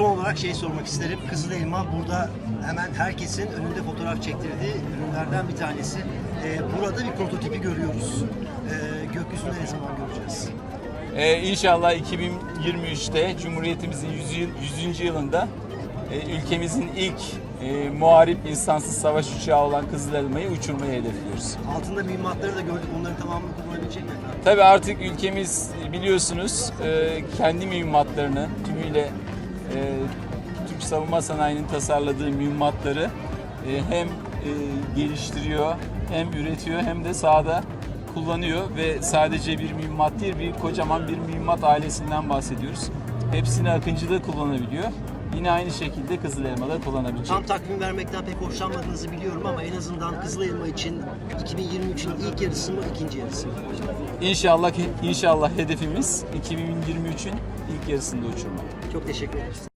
son olarak şey sormak isterim. Kızıl Elma burada hemen herkesin önünde fotoğraf çektirdiği ürünlerden bir tanesi. Ee, burada bir prototipi görüyoruz. Ee, gökyüzünde ne zaman göreceğiz? Ee, inşallah 2023'te Cumhuriyetimizin 100. yıl- 100. yılında e, ülkemizin ilk e, muharip insansız savaş uçağı olan Kızıl Elma'yı uçurmayı hedefliyoruz. Altında mühimmatları da gördük. Onların tamamını kullanabilecek mi? Tabii artık ülkemiz biliyorsunuz e, kendi mühimmatlarını tümüyle Türk savunma sanayinin tasarladığı mühimmatları e, hem e, geliştiriyor hem üretiyor hem de sahada kullanıyor ve sadece bir mühimmat değil bir kocaman bir mühimmat ailesinden bahsediyoruz. Hepsini Akıncı'da kullanabiliyor. Yine aynı şekilde Kızıl Elma'da kullanabilecek. Tam takvim vermekten pek hoşlanmadığınızı biliyorum ama en azından Kızıl Elma için 2023'ün ilk yarısı mı, ikinci yarısı mı? İnşallah inşallah hedefimiz 2023'ün ilk yarısında uçurmak. Çok teşekkür ederiz.